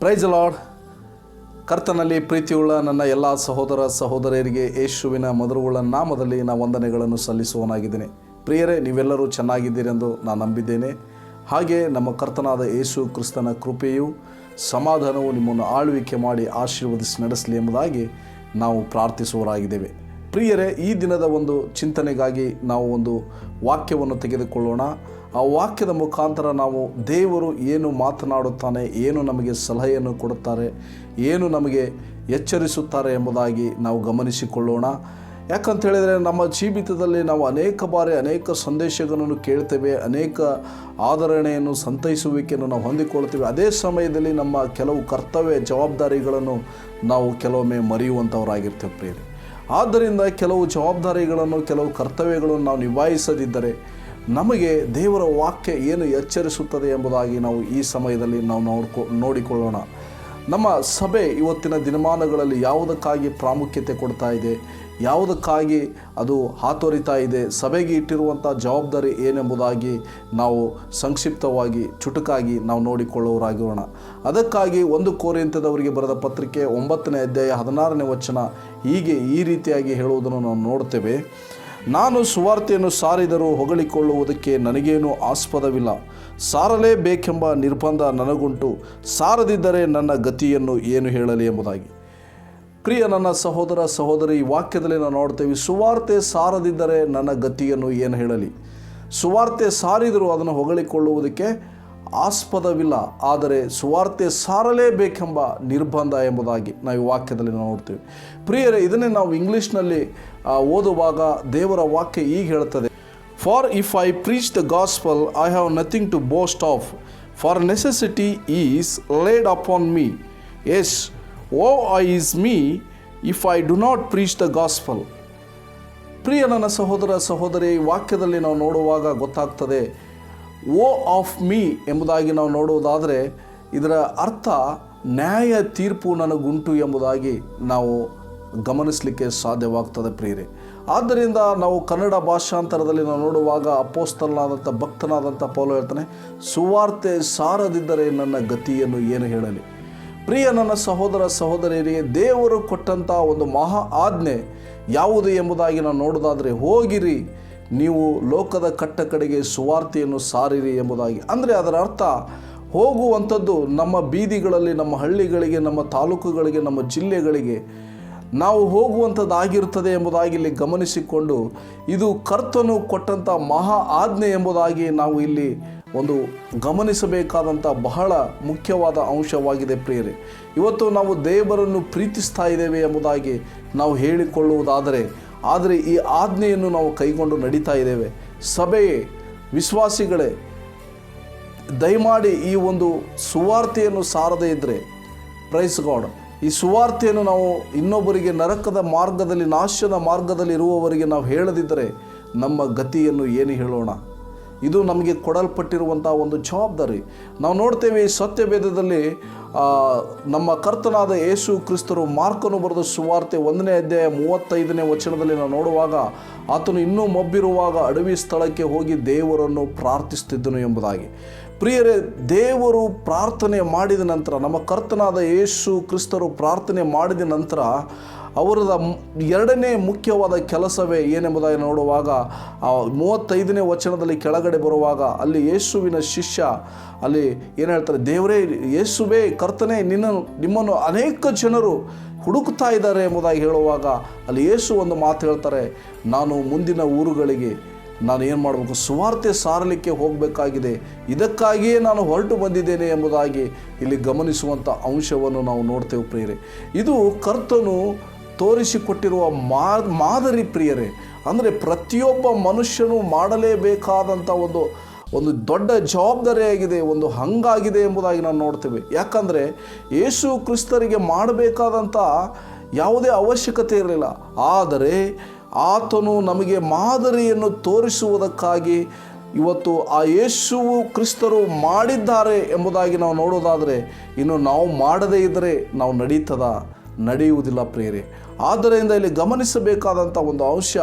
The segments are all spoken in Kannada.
ಪ್ರೈಸ್ ಲಾರ್ಡ್ ಕರ್ತನಲ್ಲಿ ಪ್ರೀತಿಯುಳ್ಳ ನನ್ನ ಎಲ್ಲ ಸಹೋದರ ಸಹೋದರಿಯರಿಗೆ ಯೇಸುವಿನ ಮಧುರವುಳ್ಳ ನಾಮದಲ್ಲಿ ನಾ ವಂದನೆಗಳನ್ನು ಸಲ್ಲಿಸುವನಾಗಿದ್ದೇನೆ ಪ್ರಿಯರೇ, ನೀವೆಲ್ಲರೂ ಚೆನ್ನಾಗಿದ್ದೀರೆಂದು ನಾನು ನಂಬಿದ್ದೇನೆ. ಹಾಗೆ ನಮ್ಮ ಕರ್ತನಾದ ಯೇಸು ಕ್ರಿಸ್ತನ ಕೃಪೆಯು, ಸಮಾಧಾನವು ನಿಮ್ಮನ್ನು ಆಳ್ವಿಕೆ ಮಾಡಿ ಆಶೀರ್ವದಿಸಿ ನಡೆಸಲಿ ಎಂಬುದಾಗಿ ನಾವು ಪ್ರಾರ್ಥಿಸುವರಾಗಿದ್ದೇವೆ ಪ್ರಿಯರೇ, ಈ ದಿನದ ಒಂದು ಚಿಂತನೆಗಾಗಿ ನಾವು ಒಂದು ವಾಕ್ಯವನ್ನು ತೆಗೆದುಕೊಳ್ಳೋಣ. ಆ ವಾಕ್ಯದ ಮುಖಾಂತರ ನಾವು ದೇವರು ಏನು ಮಾತನಾಡುತ್ತಾನೆ, ಏನು ನಮಗೆ ಸಲಹೆಯನ್ನು ಕೊಡುತ್ತಾರೆ, ಏನು ನಮಗೆ ಎಚ್ಚರಿಸುತ್ತಾರೆ ಎಂಬುದಾಗಿ ನಾವು ಗಮನಿಸಿಕೊಳ್ಳೋಣ. ಯಾಕಂತ ಹೇಳಿದರೆ ನಮ್ಮ ಜೀವಿತದಲ್ಲಿ ನಾವು ಅನೇಕ ಬಾರಿ ಅನೇಕ ಸಂದೇಶಗಳನ್ನು ಕೇಳ್ತೇವೆ, ಅನೇಕ ಆಧರಣೆಯನ್ನು ಸಂತೈಸುವಿಕೆಯನ್ನು ನಾವು ಹೊಂದಿಕೊಳ್ತೇವೆ ಅದೇ ಸಮಯದಲ್ಲಿ ನಮ್ಮ ಕೆಲವು ಕರ್ತವ್ಯ ಜವಾಬ್ದಾರಿಗಳನ್ನು ನಾವು ಕೆಲವೊಮ್ಮೆ ಮರೆಯುವಂಥವರಾಗಿರ್ತೇವೆ ಪ್ರಿಯರೇ. ಆದ್ದರಿಂದ ಕೆಲವು ಜವಾಬ್ದಾರಿಗಳನ್ನು, ಕೆಲವು ಕರ್ತವ್ಯಗಳನ್ನು ನಾವು ನಿಭಾಯಿಸದಿದ್ದರೆ ನಮಗೆ ದೇವರ ವಾಕ್ಯ ಏನು ಎಚ್ಚರಿಸುತ್ತದೆ ಎಂಬುದಾಗಿ ನಾವು ಈ ಸಮಯದಲ್ಲಿ ನಾವು ನೋಡ್ಕೊ ನೋಡಿಕೊಳ್ಳೋಣ. ನಮ್ಮ ಸಭೆ ಇವತ್ತಿನ ದಿನಮಾನಗಳಲ್ಲಿ ಯಾವುದಕ್ಕಾಗಿ ಪ್ರಾಮುಖ್ಯತೆ ಕೊಡ್ತಾ ಇದೆ? ಯಾವುದಕ್ಕಾಗಿ ಅದು ಹಾತೊರಿತಾ ಇದೆ? ಸಭೆಗೆ ಇಟ್ಟಿರುವಂಥ ಜವಾಬ್ದಾರಿ ಏನೆಂಬುದಾಗಿ ನಾವು ಸಂಕ್ಷಿಪ್ತವಾಗಿ, ಚುಟುಕಾಗಿ ನಾವು ನೋಡಿಕೊಳ್ಳುವರಾಗಿರೋಣ ಅದಕ್ಕಾಗಿ ಒಂದು ಕೋರಿಯಂತದವರಿಗೆ ಬರೆದ ಪತ್ರಿಕೆ ಒಂಬತ್ತನೇ ಅಧ್ಯಾಯ ಹದಿನಾರನೇ ವಚನ ಹೀಗೆ ಈ ರೀತಿಯಾಗಿ ಹೇಳುವುದನ್ನು ನಾವು ನೋಡ್ತೇವೆ. ನಾನು ಸುವಾರ್ತೆಯನ್ನು ಸಾರಿದರೂ ಹೊಗಳಿಕೊಳ್ಳುವುದಕ್ಕೆ ನನಗೇನು ಆಸ್ಪದವಿಲ್ಲ. ಸಾರಲೇಬೇಕೆಂಬ ನಿರ್ಬಂಧ ನನಗುಂಟು. ಸಾರದಿದ್ದರೆ ನನ್ನ ಗತಿಯನ್ನು ಏನು ಹೇಳಲಿ ಎಂಬುದಾಗಿ. ಪ್ರಿಯ ನನ್ನ ಸಹೋದರ ಸಹೋದರಿ ವಾಕ್ಯದಲ್ಲಿ ನಾವು ನೋಡ್ತೇವೆ, ಸುವಾರ್ತೆ ಸಾರದಿದ್ದರೆ ನನ್ನ ಗತಿಯನ್ನು ಏನು ಹೇಳಲಿ? ಸುವಾರ್ತೆ ಸಾರಿದರೂ ಅದನ್ನು ಹೊಗಳಿಕೊಳ್ಳುವುದಕ್ಕೆ ಆಸ್ಪದವಿಲ್ಲ. ಆದರೆ ಸುವಾರ್ತೆ ಸಾರಲೇಬೇಕೆಂಬ ನಿರ್ಬಂಧ ಎಂಬುದಾಗಿ ನಾವು ಈ ವಾಕ್ಯದಲ್ಲಿ ನಾವು ನೋಡ್ತೇವೆ. ಪ್ರಿಯರೇ, ಇದನ್ನೇ ನಾವು ಇಂಗ್ಲೀಷ್ನಲ್ಲಿ ಓದುವಾಗ ದೇವರ ವಾಕ್ಯ ಈಗ ಹೇಳ್ತದೆ for if I preach the gospel I have nothing to boast of for necessity is laid upon me yes woe I is me if I do not preach the gospel ಪ್ರಿಯ ನನ್ನ ಸಹೋದರ ಸಹೋದರಿ, ವಾಕ್ಯದಲ್ಲಿ ನಾವು ನೋಡುವಾಗ ಗೊತ್ತಾಗ್ತದೆ ಓ ಆಫ್ ಮೀ ಎಂಬುದಾಗಿ ನಾವು ನೋಡುವುದಾದರೆ, ಇದರ ಅರ್ಥ ನ್ಯಾಯ ತೀರ್ಪು ನನಗುಂಟು ಎಂಬುದಾಗಿ ನಾವು ಗಮನಿಸಲಿಕ್ಕೆ ಸಾಧ್ಯವಾಗ್ತದೆ ಪ್ರಿಯರಿ. ಆದ್ದರಿಂದ ನಾವು ಕನ್ನಡ ಭಾಷಾಂತರದಲ್ಲಿ ನಾವು ನೋಡುವಾಗ ಅಪೋಸ್ತಲನಾದಂಥ ಭಕ್ತನಾದಂಥ ಪೌಲು ಹೇಳ್ತಾನೆ, ಸುವಾರ್ತೆ ಸಾರದಿದ್ದರೆ ನನ್ನ ಗತಿಯನ್ನು ಏನು ಹೇಳಲಿ? ಪ್ರಿಯ ನನ್ನ ಸಹೋದರ ಸಹೋದರಿಯರಿಗೆ ದೇವರು ಕೊಟ್ಟಂಥ ಒಂದು ಮಹಾ ಆಜ್ಞೆ ಯಾವುದು ಎಂಬುದಾಗಿ ನಾವು ನೋಡೋದಾದರೆ ಹೋಗಿರಿ, ನೀವು ಲೋಕದ ಕಟ್ಟ ಕಡೆಗೆ ಸುವಾರ್ತೆಯನ್ನು ಸಾರಿರಿ ಎಂಬುದಾಗಿ. ಅಂದರೆ ಅದರ ಅರ್ಥ, ಹೋಗುವಂಥದ್ದು ನಮ್ಮ ಬೀದಿಗಳಲ್ಲಿ, ನಮ್ಮ ಹಳ್ಳಿಗಳಿಗೆ, ನಮ್ಮ ತಾಲೂಕುಗಳಿಗೆ, ನಮ್ಮ ಜಿಲ್ಲೆಗಳಿಗೆ ನಾವು ಹೋಗುವಂಥದ್ದಾಗಿರುತ್ತದೆ ಎಂಬುದಾಗಿ ಇಲ್ಲಿ ಗಮನಿಸಿಕೊಂಡು ಇದು ಕರ್ತನು ಕೊಟ್ಟಂಥ ಮಹಾ ಆಜ್ಞೆ ಎಂಬುದಾಗಿ ನಾವು ಇಲ್ಲಿ ಒಂದು ಗಮನಿಸಬೇಕಾದಂಥ ಬಹಳ ಮುಖ್ಯವಾದ ಅಂಶವಾಗಿದೆ ಪ್ರಿಯರೇ. ಇವತ್ತು ನಾವು ದೇವರನ್ನು ಪ್ರೀತಿಸ್ತಾ ಇದ್ದೇವೆ ಎಂಬುದಾಗಿ ನಾವು ಹೇಳಿಕೊಳ್ಳುವುದಾದರೆ, ಆದರೆ ಈ ಆಜ್ಞೆಯನ್ನು ನಾವು ಕೈಗೊಂಡು ನಡೀತಾ ಇದ್ದೇವೆ. ಸಭೆಯೇ, ವಿಶ್ವಾಸಿಗಳೇ, ದಯಮಾಡಿ ಈ ಒಂದು ಸುವಾರ್ತೆಯನ್ನು ಸಾರದೇ ಇದ್ದರೆ ಪ್ರೈಸ್ ಗಾಡ್ ಈ ಸುವಾರ್ತೆಯನ್ನು ನಾವು ಇನ್ನೊಬ್ಬರಿಗೆ ನರಕದ ಮಾರ್ಗದಲ್ಲಿ, ನಾಶದ ಮಾರ್ಗದಲ್ಲಿ ಇರುವವರಿಗೆ ನಾವು ಹೇಳದಿದ್ದರೆ ನಮ್ಮ ಗತಿಯನ್ನು ಏನು ಹೇಳೋಣ? ಇದು ನಮಗೆ ಕೊಡಲ್ಪಟ್ಟಿರುವಂಥ ಒಂದು ಜವಾಬ್ದಾರಿ. ನಾವು ನೋಡ್ತೇವೆ ಈ ಸತ್ಯಭೇದದಲ್ಲಿ ನಮ್ಮ ಕರ್ತನಾದ ಯೇಸು ಕ್ರಿಸ್ತರು ಮಾರ್ಕನು ಬರೆದ ಸುವಾರ್ತೆ ಒಂದನೇ ಅಧ್ಯಾಯ ಮೂವತ್ತೈದನೇ ವಚನದಲ್ಲಿ ನಾವು ನೋಡುವಾಗ, ಆತನು ಇನ್ನೂ ಮೊಬ್ಬಿರುವಾಗ ಅಡವಿ ಸ್ಥಳಕ್ಕೆ ಹೋಗಿ ದೇವರನ್ನು ಪ್ರಾರ್ಥಿಸ್ತಿದ್ದನು ಎಂಬುದಾಗಿ. ಪ್ರಿಯರೇ, ದೇವರು ಪ್ರಾರ್ಥನೆ ಮಾಡಿದ ನಂತರ, ನಮ್ಮ ಕರ್ತನಾದ ಯೇಸು ಕ್ರಿಸ್ತರು ಪ್ರಾರ್ಥನೆ ಮಾಡಿದ ನಂತರ, ಅವರದ ಎರಡನೇ ಮುಖ್ಯವಾದ ಕೆಲಸವೇ ಏನೆಂಬುದಾಗಿ ನೋಡುವಾಗ, ಆ ಮೂವತ್ತೈದನೇ ವಚನದಲ್ಲಿ ಕೆಳಗಡೆ ಬರುವಾಗ, ಅಲ್ಲಿ ಯೇಸುವಿನ ಶಿಷ್ಯ, ಅಲ್ಲಿ ಏನು ಹೇಳ್ತಾರೆ, ದೇವರೇ, ಯೇಸುವೇ, ಕರ್ತನೆ ನಿನ್ನನ್ನು ನಿಮ್ಮನ್ನು ಅನೇಕ ಜನರು ಹುಡುಕ್ತಾ ಇದ್ದಾರೆ ಎಂಬುದಾಗಿ ಹೇಳುವಾಗ, ಅಲ್ಲಿ ಯೇಸು ಒಂದು ಮಾತು ಹೇಳ್ತಾರೆ, ನಾನು ಮುಂದಿನ ಊರುಗಳಿಗೆ ನಾನು ಏನು ಮಾಡಬೇಕು? ಸುವಾರ್ತೆ ಸಾರಲಿಕ್ಕೆ ಹೋಗಬೇಕಾಗಿದೆ. ಇದಕ್ಕಾಗಿಯೇ ನಾನು ಹೊರಟು ಬಂದಿದ್ದೇನೆ ಎಂಬುದಾಗಿ ಇಲ್ಲಿ ಗಮನಿಸುವಂಥ ಅಂಶವನ್ನು ನಾವು ನೋಡ್ತೇವೆ ಪ್ರಿಯರೇ. ಇದು ಕರ್ತನು ತೋರಿಸಿಕೊಟ್ಟಿರುವ ಮಾದರಿ ಪ್ರಿಯರೇ. ಅಂದರೆ ಪ್ರತಿಯೊಬ್ಬ ಮನುಷ್ಯನು ಮಾಡಲೇಬೇಕಾದಂಥ ಒಂದು ಒಂದು ದೊಡ್ಡ ಜವಾಬ್ದಾರಿಯಾಗಿದೆ, ಒಂದು ಹಂಗಾಗಿದೆ ಎಂಬುದಾಗಿ ನಾವು ನೋಡ್ತೇವೆ. ಯಾಕಂದರೆ ಯೇಸು ಕ್ರಿಸ್ತರಿಗೆ ಮಾಡಬೇಕಾದಂಥ ಯಾವುದೇ ಅವಶ್ಯಕತೆ ಇರಲಿಲ್ಲ. ಆದರೆ ಆತನು ನಮಗೆ ಮಾದರಿಯನ್ನು ತೋರಿಸುವುದಕ್ಕಾಗಿ ಇವತ್ತು ಆ ಯೇಸುವು ಕ್ರಿಸ್ತರು ಮಾಡಿದ್ದಾರೆ ಎಂಬುದಾಗಿ ನಾವು ನೋಡೋದಾದರೆ ಇನ್ನು ನಾವು ಮಾಡದೇ ಇದ್ದರೆ ನಾವು ನಡೀತದ, ನಡೆಯುವುದಿಲ್ಲ ಪ್ರೇರೆ ಆದ್ದರಿಂದ ಇಲ್ಲಿ ಗಮನಿಸಬೇಕಾದಂಥ ಒಂದು ಅಂಶ,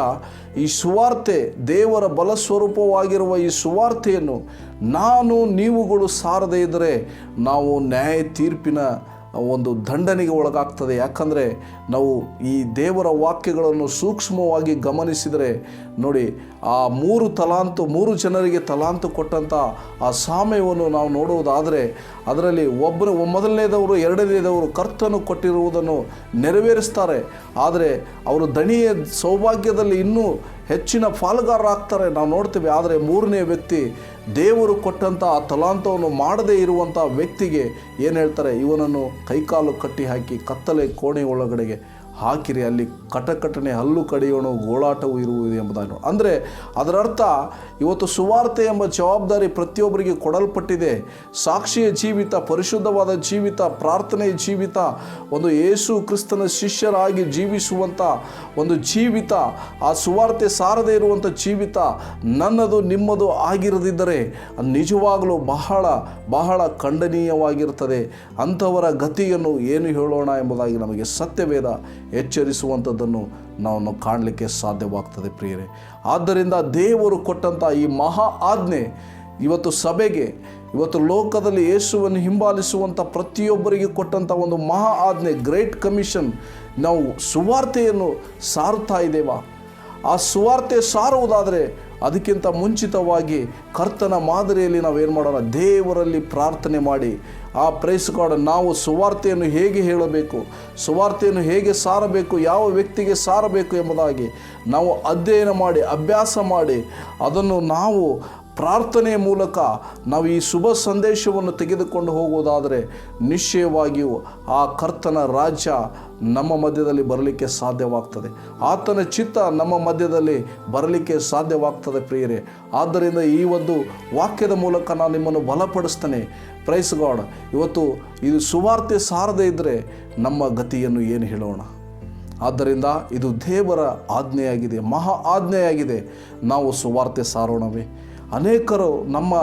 ಈ ಸುವಾರ್ತೆ, ದೇವರ ಬಲ ಸ್ವರೂಪವಾಗಿರುವ ಈ ಸುವಾರ್ತೆಯನ್ನು ನಾನು ನೀವುಗಳು ಸಾರದೇ ಇದ್ದರೆ ನಾವು ನ್ಯಾಯ ತೀರ್ಪಿನ ಒಂದು ದಂಡನೆಗೆ ಒಳಗಾಗ್ತದೆ. ಯಾಕಂದರೆ ನಾವು ಈ ದೇವರ ವಾಕ್ಯಗಳನ್ನು ಸೂಕ್ಷ್ಮವಾಗಿ ಗಮನಿಸಿದರೆ ನೋಡಿ, ಆ ಮೂರು ತಲಾಂತು, ಮೂರು ಜನರಿಗೆ ತಲಾಂತು ಕೊಟ್ಟಂಥ ಆ ಸಾಮ್ಯವನ್ನು ನಾವು ನೋಡುವುದಾದರೆ ಅದರಲ್ಲಿ ಒಬ್ಬರು, ಮೊದಲನೇದವರು, ಎರಡನೇದವರು ಕರ್ತನು ಕೊಟ್ಟಿರುವುದನ್ನು ನೆರವೇರಿಸ್ತಾರೆ. ಆದರೆ ಅವರು ದಣಿಯ ಸೌಭಾಗ್ಯದಲ್ಲಿ ಇನ್ನೂ ಹೆಚ್ಚಿನ ಪಾಲುಗಾರರಾಗ್ತಾರೆ. ನಾವು ನೋಡ್ತೀವಿ, ಆದರೆ ಮೂರನೇ ವ್ಯಕ್ತಿ ದೇವರು ಕೊಟ್ಟಂಥ ಆ ತಲಾಂತವನ್ನು ಮಾಡದೇ ಇರುವಂಥ ವ್ಯಕ್ತಿಗೆ ಏನು ಹೇಳ್ತಾರೆ? ಇವನನ್ನು ಕೈಕಾಲು ಕಟ್ಟಿ ಹಾಕಿ ಕತ್ತಲೆ ಕೋಣೆ ಒಳಗಡೆಗೆ ಹಾಕಿರಿ, ಅಲ್ಲಿ ಕಟಕಟನೆ ಹಲ್ಲು ಕಡಿಯೋಣ ಗೋಳಾಟವು ಇರುವುದು ಎಂಬುದಾಗಿ ಅಂದರೆ ಅದರರ್ಥ ಇವತ್ತು ಸುವಾರ್ತೆ ಎಂಬ ಜವಾಬ್ದಾರಿ ಪ್ರತಿಯೊಬ್ಬರಿಗೆ ಕೊಡಲ್ಪಟ್ಟಿದೆ. ಸಾಕ್ಷಿಯ ಜೀವಿತ, ಪರಿಶುದ್ಧವಾದ ಜೀವಿತ, ಪ್ರಾರ್ಥನೆಯ ಜೀವಿತ, ಒಂದು ಯೇಸು ಕ್ರಿಸ್ತನ ಶಿಷ್ಯರಾಗಿ ಜೀವಿಸುವಂಥ ಒಂದು ಜೀವಿತ, ಆ ಸುವಾರ್ತೆ ಸಾರದೇ ಇರುವಂಥ ಜೀವಿತ, ನನ್ನದು ನಿಮ್ಮದು ಆಗಿರದಿದ್ದರೆ ನಿಜವಾಗಲೂ ಬಹಳ ಬಹಳ ಖಂಡನೀಯವಾಗಿರುತ್ತದೆ. ಅಂಥವರ ಗತಿಯನ್ನು ಏನು ಹೇಳೋಣ ಎಂಬುದಾಗಿ ನಮಗೆ ಸತ್ಯವೇದ ಎಚ್ಚರಿಸುವಂಥದ್ದನ್ನು ನಾವು ಕಾಣಲಿಕ್ಕೆ ಸಾಧ್ಯವಾಗ್ತದೆ ಪ್ರಿಯರೇ. ಆದ್ದರಿಂದ ದೇವರು ಕೊಟ್ಟಂಥ ಈ ಮಹಾ ಆಜ್ಞೆ ಇವತ್ತು ಸಭೆಗೆ, ಇವತ್ತು ಲೋಕದಲ್ಲಿ ಯೇಸುವನ್ನು ಹಿಂಬಾಲಿಸುವಂಥ ಪ್ರತಿಯೊಬ್ಬರಿಗೆ ಕೊಟ್ಟಂಥ ಒಂದು ಮಹಾ ಆಜ್ಞೆ ಗ್ರೇಟ್ ಕಮಿಷನ್ ನಾವು ಸುವಾರ್ತೆಯನ್ನು ಸಾರುತ್ತಾ ಇದ್ದೇವಾ? ಆ ಸುವಾರ್ತೆ ಸಾರುವುದಾದರೆ ಅದಕ್ಕಿಂತ ಮುಂಚಿತವಾಗಿ ಕರ್ತನ ಮಾದರಿಯಲ್ಲಿ ನಾವೇನು ಮಾಡೋಣ ದೇವರಲ್ಲಿ ಪ್ರಾರ್ಥನೆ ಮಾಡಿ ಆ ಪ್ರೈಸ್ ಗಾಡ್, ನಾವು ಸುವಾರ್ತೆಯನ್ನು ಹೇಗೆ ಹೇಳಬೇಕು, ಸುವಾರ್ತೆಯನ್ನು ಹೇಗೆ ಸಾರಬೇಕು, ಯಾವ ವ್ಯಕ್ತಿಗೆ ಸಾರಬೇಕು ಎಂಬುದಾಗಿ ನಾವು ಅಧ್ಯಯನ ಮಾಡಿ, ಅಭ್ಯಾಸ ಮಾಡಿ, ಅದನ್ನು ನಾವು ಪ್ರಾರ್ಥನೆಯ ಮೂಲಕ ನಾವು ಈ ಶುಭ ಸಂದೇಶವನ್ನು ತೆಗೆದುಕೊಂಡು ಹೋಗುವುದಾದರೆ ನಿಶ್ಚಯವಾಗಿಯೂ ಆ ಕರ್ತನ ರಾಜ್ಯ ನಮ್ಮ ಮಧ್ಯದಲ್ಲಿ ಬರಲಿಕ್ಕೆ ಸಾಧ್ಯವಾಗ್ತದೆ. ಆತನ ಚಿತ್ತ ನಮ್ಮ ಮಧ್ಯದಲ್ಲಿ ಬರಲಿಕ್ಕೆ ಸಾಧ್ಯವಾಗ್ತದೆ ಪ್ರಿಯರೇ. ಆದ್ದರಿಂದ ಈ ಒಂದು ವಾಕ್ಯದ ಮೂಲಕ ನಾನು ನಿಮ್ಮನ್ನು ಬಲಪಡಿಸ್ತೇನೆ. ಪ್ರೈಸ್ ಗಾಡ್ ಇವತ್ತು ಇದು ಸುವಾರ್ತೆ ಸಾರದೇ ಇದ್ದರೆ ನಮ್ಮ ಗತಿಯನ್ನು ಏನು ಹೇಳೋಣ? ಆದ್ದರಿಂದ ಇದು ದೇವರ ಆಜ್ಞೆಯಾಗಿದೆ, ಮಹಾ ಆಜ್ಞೆಯಾಗಿದೆ. ನಾವು ಸುವಾರ್ತೆ ಸಾರೋಣವೇ. ಅನೇಕರು ನಮ್ಮ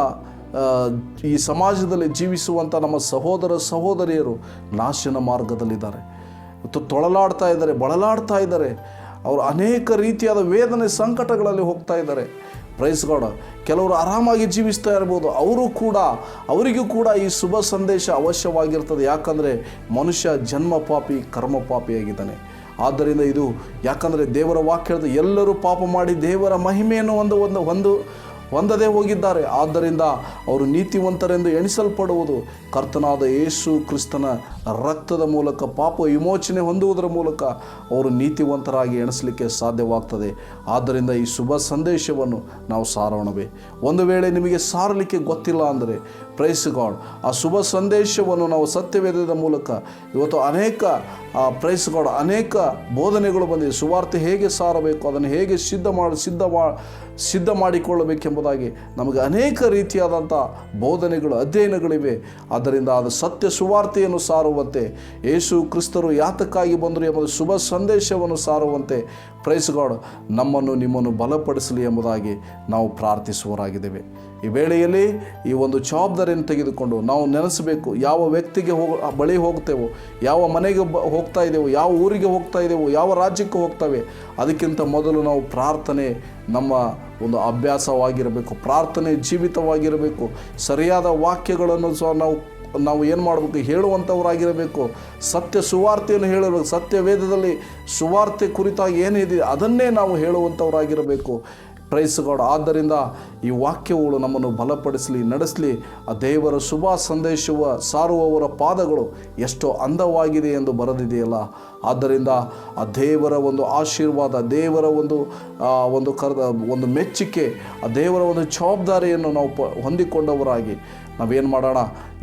ಈ ಸಮಾಜದಲ್ಲಿ ಜೀವಿಸುವಂಥ ನಮ್ಮ ಸಹೋದರ ಸಹೋದರಿಯರು ನಾಶನ ಮಾರ್ಗದಲ್ಲಿದ್ದಾರೆ. ಮತ್ತು ತೊಳಲಾಡ್ತಾ ಇದ್ದಾರೆ, ಬಳಲಾಡ್ತಾ ಇದ್ದಾರೆ. ಅವರು ಅನೇಕ ರೀತಿಯಾದ ವೇದನೆ ಸಂಕಟಗಳಲ್ಲಿ ಹೋಗ್ತಾ ಇದ್ದಾರೆ. ಪ್ರೈಸ್ ಗಾಡ್ ಕೆಲವರು ಆರಾಮಾಗಿ ಜೀವಿಸ್ತಾ ಇರ್ಬೋದು. ಅವರು ಕೂಡ, ಅವರಿಗೂ ಕೂಡ ಈ ಶುಭ ಸಂದೇಶ ಅವಶ್ಯವಾಗಿರ್ತದೆ. ಯಾಕಂದರೆ ಮನುಷ್ಯ ಜನ್ಮ ಪಾಪಿ, ಕರ್ಮ ಪಾಪಿಯಾಗಿದ್ದಾನೆ ಆದ್ದರಿಂದ ಇದು ಯಾಕಂದರೆ ದೇವರ ವಾಕ್ಯದ ಎಲ್ಲರೂ ಪಾಪ ಮಾಡಿ ದೇವರ ಮಹಿಮೆಯನ್ನು ಒಂದು ಒಂದು ಒಂದು ಹೊಂದದೇ ಹೋಗಿದ್ದಾರೆ. ಆದ್ದರಿಂದ ಅವರು ನೀತಿವಂತರೆಂದು ಎಣಿಸಲ್ಪಡುವುದು. ಕರ್ತನಾದ ಯೇಸು ಕ್ರಿಸ್ತನ ರಕ್ತದ ಮೂಲಕ, ಪಾಪ ವಿಮೋಚನೆ ಹೊಂದುವುದರ ಮೂಲಕ ಅವರು ನೀತಿವಂತರಾಗಿ ಎಣಿಸಲಿಕ್ಕೆ ಸಾಧ್ಯವಾಗ್ತದೆ. ಆದ್ದರಿಂದ ಈ ಶುಭ ಸಂದೇಶವನ್ನು ನಾವು ಸಾರೋಣವೇ. ಒಂದು ವೇಳೆ ನಿಮಗೆ ಸಾರಲಿಕ್ಕೆ ಗೊತ್ತಿಲ್ಲ ಅಂದರೆ ಪ್ರೈಸ್ ಗಾಡ್ ಆ ಶುಭ ಸಂದೇಶವನ್ನು ನಾವು ಸತ್ಯವೇದದ ಮೂಲಕ, ಇವತ್ತು ಅನೇಕ ಪ್ರೈಸ್ ಗಾಡ್ ಅನೇಕ ಬೋಧನೆಗಳು ಬಂದಿವೆ. ಸುವಾರ್ತೆ ಹೇಗೆ ಸಾರಬೇಕು, ಅದನ್ನು ಹೇಗೆ ಸಿದ್ಧ ಮಾಡಿ, ಸಿದ್ಧ ಮಾಡಿಕೊಳ್ಳಬೇಕೆಂಬ ಸಿದ್ಧ ಮಾಡಿಕೊಳ್ಳಬೇಕೆಂಬುದಾಗಿ ನಮಗೆ ಅನೇಕ ರೀತಿಯಾದಂಥ ಬೋಧನೆಗಳು, ಅಧ್ಯಯನಗಳಿವೆ. ಆದ್ದರಿಂದ ಅದು ಸತ್ಯ ಸುವಾರ್ತೆಯನ್ನು ಸಾರುವಂತೆ, ಯೇಸು ಕ್ರಿಸ್ತರು ಯಾತಕ್ಕಾಗಿ ಬಂದರು ಎಂಬುದು ಶುಭ ಸಂದೇಶವನ್ನು ಸಾರುವಂತೆ ಪ್ರೈಸ್ ಗಾಡ್ ನಮ್ಮನ್ನು ನಿಮ್ಮನ್ನು ಬಲಪಡಿಸಲಿ ಎಂಬುದಾಗಿ ನಾವು ಪ್ರಾರ್ಥಿಸುವರಾಗಿದ್ದೇವೆ ಈ ವೇಳೆಯಲ್ಲಿ ಈ ಒಂದು ಜವಾಬ್ದಾರಿಯನ್ನು ತೆಗೆದುಕೊಂಡು ನಾವು ನೆನೆಸಬೇಕು, ಯಾವ ವ್ಯಕ್ತಿಗೆ ಹೋಗ ಬಳಿ ಹೋಗ್ತೇವೋ, ಯಾವ ಮನೆಗೆ ಬ, ಹೋಗ್ತಾ ಇದ್ದೇವೋ, ಯಾವ ಊರಿಗೆ ಹೋಗ್ತಾ ಇದ್ದೇವೋ, ಯಾವ ರಾಜ್ಯಕ್ಕೆ ಹೋಗ್ತವೆ, ಅದಕ್ಕಿಂತ ಮೊದಲು ನಾವು ಪ್ರಾರ್ಥನೆ ನಮ್ಮ ಒಂದು ಅಭ್ಯಾಸವಾಗಿರಬೇಕು, ಪ್ರಾರ್ಥನೆ ಜೀವಿತವಾಗಿರಬೇಕು, ಸರಿಯಾದ ವಾಕ್ಯಗಳನ್ನು ಸಹ ನಾವು ನಾವು ಏನು ಮಾಡಬೇಕು ಹೇಳುವಂಥವರಾಗಿರಬೇಕು ಸತ್ಯ ಸುವಾರ್ತೆಯನ್ನು ಹೇಳಬೇಕು ಸತ್ಯ ವೇದದಲ್ಲಿ ಸುವಾರ್ತೆ ಕುರಿತಾಗಿ ಏನಿದೆ ಅದನ್ನೇ ನಾವು ಹೇಳುವಂಥವರಾಗಿರಬೇಕು ಪ್ರೈಸ್ಗಾಡ್ ಆದ್ದರಿಂದ ಈ ವಾಕ್ಯಗಳು ನಮ್ಮನ್ನು ಬಲಪಡಿಸಲಿ, ನಡೆಸಲಿ. ಆ ದೇವರ ಶುಭ ಸಂದೇಶವ, ಸಾರುವವರ ಪಾದಗಳು ಎಷ್ಟು ಅಂದವಾಗಿದೆ ಎಂದು ಬರೆದಿದೆಯಲ್ಲ. ಆದ್ದರಿಂದ ಆ ದೇವರ ಒಂದು ಆಶೀರ್ವಾದ, ದೇವರ ಒಂದು ಒಂದು ಕರೆದ, ಒಂದು ಮೆಚ್ಚುಗೆ ಆ ದೇವರ ಒಂದು ಜವಾಬ್ದಾರಿಯನ್ನು ನಾವು ಪ, ಹೊಂದಿಕೊಂಡವರಾಗಿ. ನಾವೇನು ಮಾಡೋಣ?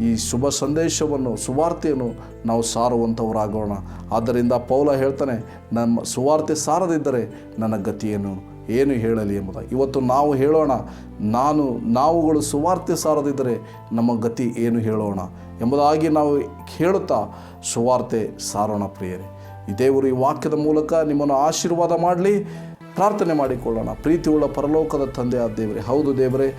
ಈ ಶುಭ ಸಂದೇಶವನ್ನು, ಸುವಾರ್ತೆಯನ್ನು ನಾವು ಸಾರುವಂಥವರಾಗೋಣ. ಆದ್ದರಿಂದ ಪೌಲ ಹೇಳ್ತಾನೆ, ನಮ್ಮ ಸುವಾರ್ತೆ ಸಾರದಿದ್ದರೆ ನನ್ನ ಗತಿಯನ್ನು ಏನು ಹೇಳಲಿ ಎಂಬುದಾಗಿ. ಇವತ್ತು ನಾವು ಹೇಳೋಣ, ನಾನು, ನಾವುಗಳು ಸುವಾರ್ತೆ ಸಾರದಿದ್ದರೆ ನಮ್ಮ ಗತಿ ಏನು ಹೇಳೋಣ ಎಂಬುದಾಗಿ ನಾವು ಹೇಳುತ್ತಾ ಸುವಾರ್ತೆ ಸಾರೋಣ ಪ್ರಿಯರೇ. ಈ ದೇವರು ಈ ವಾಕ್ಯದ ಮೂಲಕ ನಿಮ್ಮನ್ನು ಆಶೀರ್ವಾದ ಮಾಡಲಿ. ಪ್ರಾರ್ಥನೆ ಮಾಡಿಕೊಳ್ಳೋಣ. ಪ್ರೀತಿಯುಳ್ಳ ಪರಲೋಕದ ತಂದೆ ಆ ದೇವರೇ. ಹೌದು ದೇವರೇ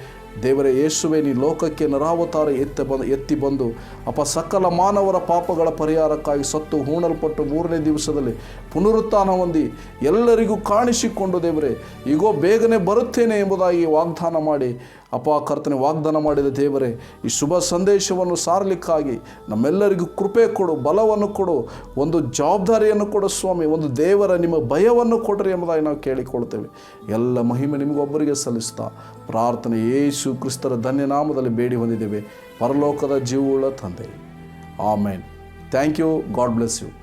ದೇವರೇ ಯೇಸುವೆ, ನೀ ಲೋಕಕ್ಕೆ ನರಾವತಾರ ಎತ್ತ ಬಂದು, ಎತ್ತಿ ಬಂದು ಅಪ್ಪ ಸಕಲ ಮಾನವರ ಪಾಪಗಳ ಪರಿಹಾರಕ್ಕಾಗಿ ಸತ್ತು ಹೂಣಲ್ಪಟ್ಟು ಮೂರನೇ ದಿವಸದಲ್ಲಿ ಪುನರುತ್ಥಾನ ಹೊಂದಿ ಎಲ್ಲರಿಗೂ ಕಾಣಿಸಿಕೊಂಡು ದೇವರೇ ಈಗೋ ಬೇಗನೆ ಬರುತ್ತೇನೆ ಎಂಬುದಾಗಿ ವಾಗ್ದಾನ ಮಾಡಿ ಅಪ್ಪ ಕರ್ತನೆ ವಾಗ್ದಾನ ಮಾಡಿದ ದೇವರೇ, ಈ ಶುಭ ಸಂದೇಶವನ್ನು ಸಾರಲಿಕ್ಕಾಗಿ ನಮ್ಮೆಲ್ಲರಿಗೂ ಕೃಪೆ ಕೊಡು, ಬಲವನ್ನು ಕೊಡು, ಒಂದು ಜವಾಬ್ದಾರಿಯನ್ನು ಕೊಡು ಸ್ವಾಮಿ, ಒಂದು ದೇವರ ನಿಮ್ಮ ಭಯವನ್ನು ಕೊಡ್ರಿ ಎಂಬುದಾಗಿ ನಾವು ಕೇಳಿಕೊಳ್ತೇವೆ. ಎಲ್ಲ ಮಹಿಮೆ ನಿಮಗೊಬ್ಬರಿಗೆ ಸಲ್ಲಿಸ್ತಾ ಪ್ರಾರ್ಥನೆ ಯೇಸು ಕ್ರಿಸ್ತರ ಧನ್ಯನಾಮದಲ್ಲಿ ಬೇಡಿ ಹೊಂದಿದ್ದೇವೆ. ಪರಲೋಕದ ಜೀವವುಳ್ಳ ತಂದೆ. ಆಮೇನ್. Thank you. God bless you.